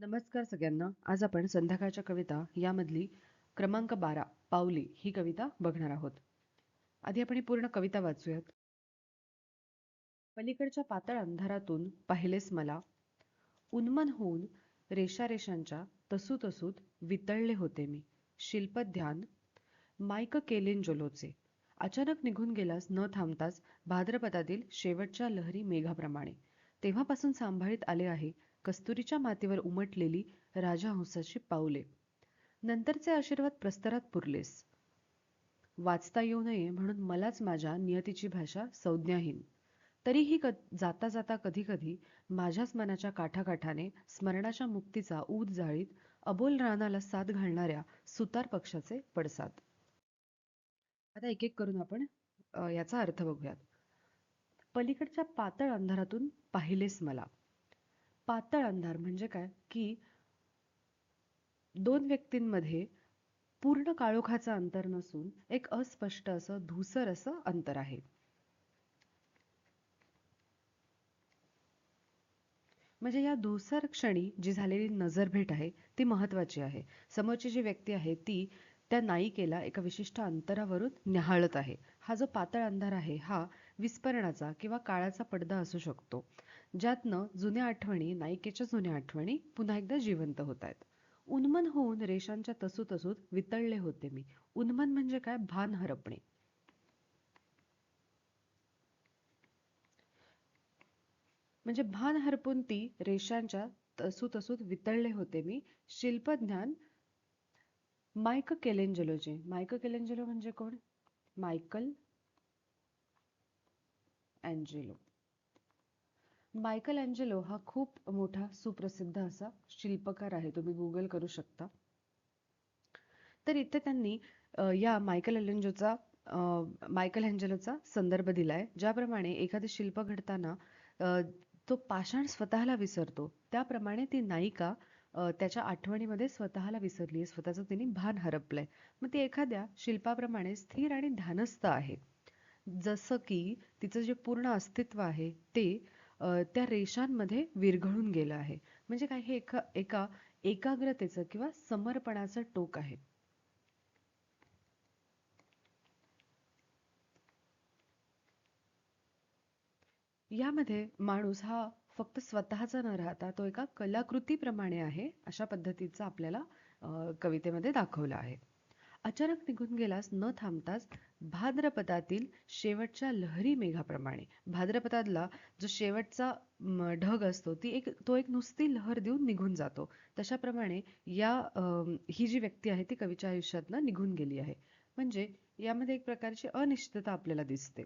नमस्कार सगळ्यांना. आज आपण संध्याकाळच्या कविता यामधली क्रमांक बारा पावली ही कविता बघणार आहोत. आधी आपण ही पूर्ण कविता वाचूयात. पलीकडच्या पातळ अंधारातून पाहिलेस मला. उन्मन होऊन रेषा रेषांच्या तसूत वितळले होते मी. शिल्पध्यान मायक केलेन जोलोचे. अचानक निघून गेलास न थांबताच भाद्रपदातील शेवटच्या लहरी मेघाप्रमाणे. तेव्हापासून सांभाळीत आले आहे कस्तुरीच्या मातीवर उमटलेली राजहंसाची पाऊले. नंतरचे आशीर्वाद प्रस्तरात पुरलेस. वाचता येऊ नये म्हणून मलाच माझ्या नियतीची भाषा संज्ञाहीन. तरीही क जाता जाता कधी कधी माझ्याच मनाच्या काठाकाठाने स्मरणाच्या मुक्तीचा ऊद जाळीत अबोल रानाला साथ घालणाऱ्या सुतार पक्षाचे पडसाद. आता एक एक करून आपण याचा अर्थ बघूयात. पलीकडच्या पातळ अंधारातून पाहिलेस मला. पातळ अंधार म्हणजे काय? की दोन व्यक्तींमध्ये पूर्ण काळोखाचं अंतर नसून एक अस्पष्ट असं धुसर असं अंतर आहे. म्हणजे या धुसर क्षणी जी झालेली नजरभेट आहे ती महत्वाची आहे. समोरची जी व्यक्ती आहे ती त्या नायिकेला एका विशिष्ट अंतरावरून न्याहाळत आहे. हा जो पातळ अंधार आहे हा विस्मरणाचा किंवा काळाचा पडदा असू शकतो. ज्यातनं जुन्या आठवणी नायिकेच्या जुन्या आठवणी पुन्हा एकदा जिवंत होत आहेत. उन्मन होऊन रेषांच्या तसू तसूत वितळले होते मी. उन्मन म्हणजे काय? भान हरपणे. म्हणजे भान हरपून ती रेषांच्या तसू तसूत वितळले होते मी. शिल्पज्ञान मायक केलेंजलोचे मायक केलेंजलो म्हणजे कोण? मायकल अँजेलो मायकल अँजेलो हा खूप मोठा सुप्रसिद्ध असा शिल्पकार आहे. तुम्ही गुगल करू शकता. तर इथे त्यांनी या मायकल अलेंजोचा मायकल अँजेलोचा संदर्भ दिलाय. ज्याप्रमाणे एखादे शिल्प घडताना तो पाषाण स्वतःला विसरतो. त्याप्रमाणे ती नायिका त्याच्या आठवणीमध्ये स्वतःला विसरली स्वतःचं तिने भान हरपलंय. मग ती एखाद्या शिल्पाप्रमाणे स्थिर आणि ध्यानस्थ आहे. जसं की तिचं जे पूर्ण अस्तित्व आहे ते त्या रेषांमध्ये विरघळून गेलं आहे. म्हणजे काय हे एका एका एकाग्रतेचं किंवा समर्पणाचं टोक आहे. यामध्ये माणूस हा फक्त स्वतःचा न राहता तो एका कलाकृतीप्रमाणे आहे अशा पद्धतीचा आपल्याला कवितेमध्ये दाखवला आहे. अचानक निघून गेलास न थांबताच भाद्रपदातील शेवटच्या लहरी मेघाप्रमाणे. भाद्रपदातला जो शेवटचा ढग असतो ती एक तो एक नुसती लहर देऊन निघून जातो. तशाप्रमाणे या ही जी व्यक्ती आहे ती कवीच्या आयुष्यातनं निघून गेली आहे. म्हणजे यामध्ये एक प्रकारची अनिश्चितता आपल्याला दिसते.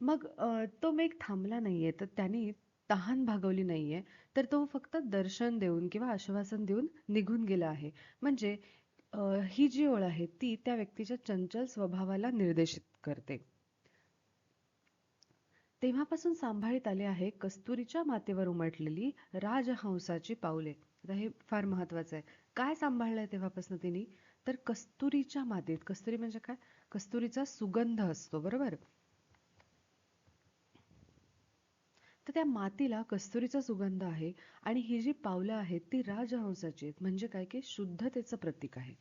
मग तो मेघ थांबला नाहीये तर त्यांनी तहान भागवली नाहीये तर तो फक्त दर्शन देऊन किंवा आश्वासन देऊन निघून गेला आहे. म्हणजे ही जी ओळ आहे ती त्या व्यक्तीच्या चंचल स्वभावाला निर्देशित करते. तेव्हापासून सांभाळीत आले आहे कस्तुरीच्या मातेवर उमटलेली राजहंसाची पावले आता हे फार महत्वाचं आहे. काय सांभाळलंय तेव्हापासून तिने? तर कस्तुरीच्या मातीत कस्तुरी म्हणजे काय? कस्तुरीचा सुगंध असतो बरोबर? तर त्या मातीला कस्तुरीचा सुगंध आहे आणि ही जी पावलं आहेत ती राजहंसाची आहेत. म्हणजे काय की शुद्धतेचं प्रतीक आहे.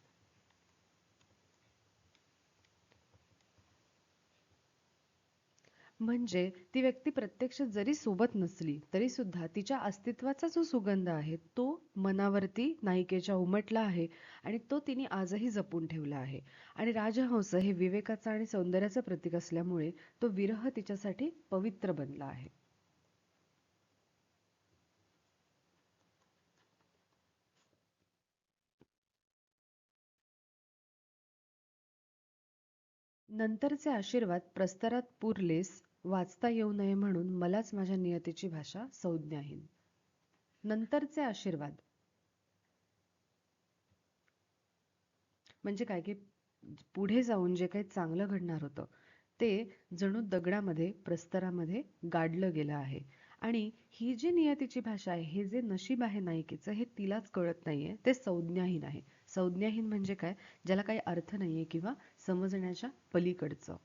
म्हणजे ती व्यक्ती प्रत्यक्ष जरी सोबत नसली तरी सुद्धा तिच्या अस्तित्वाचा जो सुगंध आहे तो मनावरती नायिकेच्या उमटला आहे आणि तो तिने आजही जपून ठेवला आहे. आणि राजहंस हे विवेकाचं आणि सौंदर्याचं प्रतीक असल्यामुळे तो विरह तिच्यासाठी पवित्र बनला आहे. नंतरचे आशीर्वाद प्रस्तरात पुरलेस वाचता येऊ नये म्हणून मलाच माझ्या नियतीची भाषा संज्ञाहीन नंतरचे आशीर्वाद. म्हणजे काय की पुढे जाऊन जे काही चांगलं घडणार होतं ते जणू दगडामध्ये प्रस्तरामध्ये गाडलं गेलं आहे. आणि ही जी नियतीची भाषा आहे हे जे नशीब आहे नायिकेचं हे तिलाच कळत नाहीये ते संज्ञाहीन आहे. संज्ञाहीन म्हणजे काय? ज्याला काही अर्थ नाहीये किंवा समजण्याच्या पलीकडचं.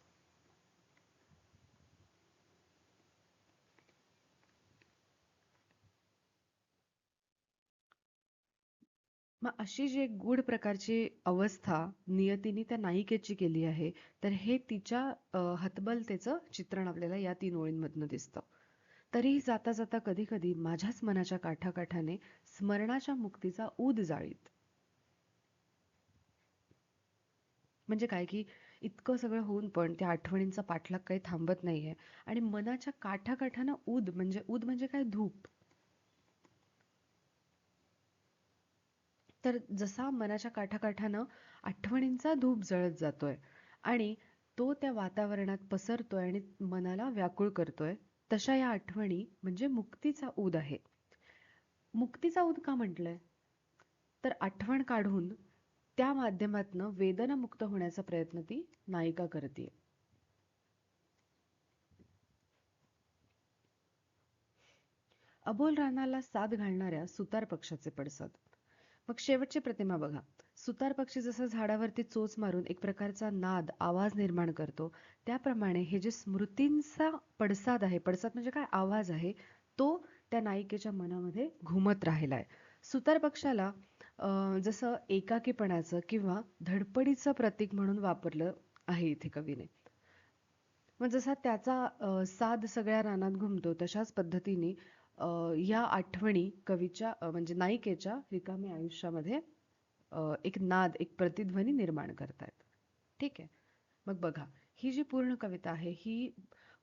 मग अशी जी एक गुढ प्रकारची अवस्था नियतीने त्या नायिकेची केली आहे तर हे तिच्या हतबलतेचं चित्रण आपल्याला या तीन ओळींमधनं दिसतं. तरीही जाता जाता कधी कधी माझ्याच मनाच्या काठाकाठाने स्मरणाच्या मुक्तीचा उद जाळीत. म्हणजे काय की इतकं सगळं होऊन पण त्या आठवणींचा पाठलाग काही थांबत नाहीये. आणि मनाच्या काठाकाठानं उद म्हणजे उद म्हणजे काय? धूप. तर जसा मनाच्या काठाकाठानं आठवणींचा धूप जळत जातोय आणि तो त्या वातावरणात पसरतोय आणि मनाला व्याकुळ करतोय तशा या आठवणी म्हणजे मुक्तीचा ऊद आहे. मुक्तीचा ऊद का म्हटलंय? तर आठवण काढून त्या माध्यमातनं वेदनामुक्त होण्याचा प्रयत्न ती नायिका करते अबोल रानाला साथ घालणाऱ्या सुतार पक्षाचे पडसाद. मग शेवटची प्रतिमा बघा. सुतार पक्षी जसं झाडावरती चोच मारून एक प्रकारचा नाद आवाज निर्माण करतो त्याप्रमाणे हे जे स्मृतींचा पडसाद आहे पडसाद म्हणजे काय? आवाज आहे तो त्या नायिकेच्या मनामध्ये घुमत राहिलाय. सुतार पक्षाला जसं एकाकीपणाचं किंवा धडपडीचं प्रतीक म्हणून वापरलं आहे इथे कवीने. मग जसा त्याचा साध सगळ्या रानात घुमतो तशाच पद्धतीने या आठवणी कवीच्या म्हणजे नायिकेच्या रिकाम्या आयुष्यामध्ये एक नाद एक प्रतिध्वनी निर्माण करतायत. ठीक आहे? मग बघा ही जी पूर्ण कविता आहे ही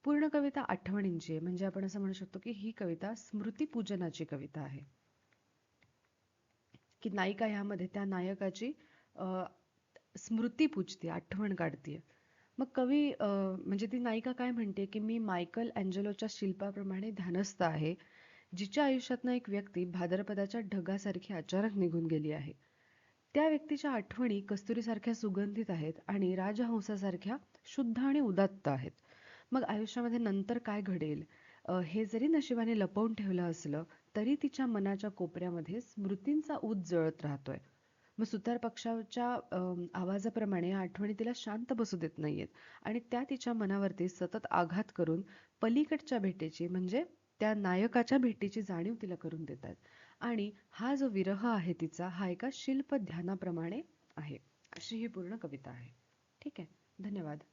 पूर्ण कविता आठवणींची आहे. म्हणजे आपण असं म्हणू शकतो की ही कविता स्मृतीपूजनाची कविता आहे. की नायिका ह्यामध्ये त्या नायकाची स्मृती पूजते आठवण काढते मग कवी म्हणजे ती नायिका काय म्हणते की मी मायकल अँजेलोच्या शिल्पाप्रमाणे ध्यानस्थ आहे जिच्या आयुष्यातनं एक व्यक्ती भाद्रपदाच्या ढगासारखी अचानक निघून गेली आहे. त्या व्यक्तीच्या आठवणी कस्तुरीसारख्या सुगंधित आहेत आणि राजहंसासारख्या शुद्ध आणि उदात्त आहेत. मग आयुष्यामध्ये नंतर काय घडेल? हे जरी नशिबाने लपवून ठेवलं असलं तरी तिच्या मनाच्या कोपऱ्यामध्ये स्मृतींचा ऊत जळत राहतोय. मग सुतार पक्षाच्या आवाजाप्रमाणे आठवणी तिला शांत बसू देत नाहीयेत आणि त्या तिच्या मनावरती सतत आघात करून पलीकडच्या भेटीची म्हणजे त्या नायकाच्या भेटीची जाणीव तिला करून देतात. आणि हा जो विरह आहे तिचा हा एका शिल्प ध्यानाप्रमाणे आहे. अशी ही पूर्ण कविता आहे. ठीक आहे. धन्यवाद.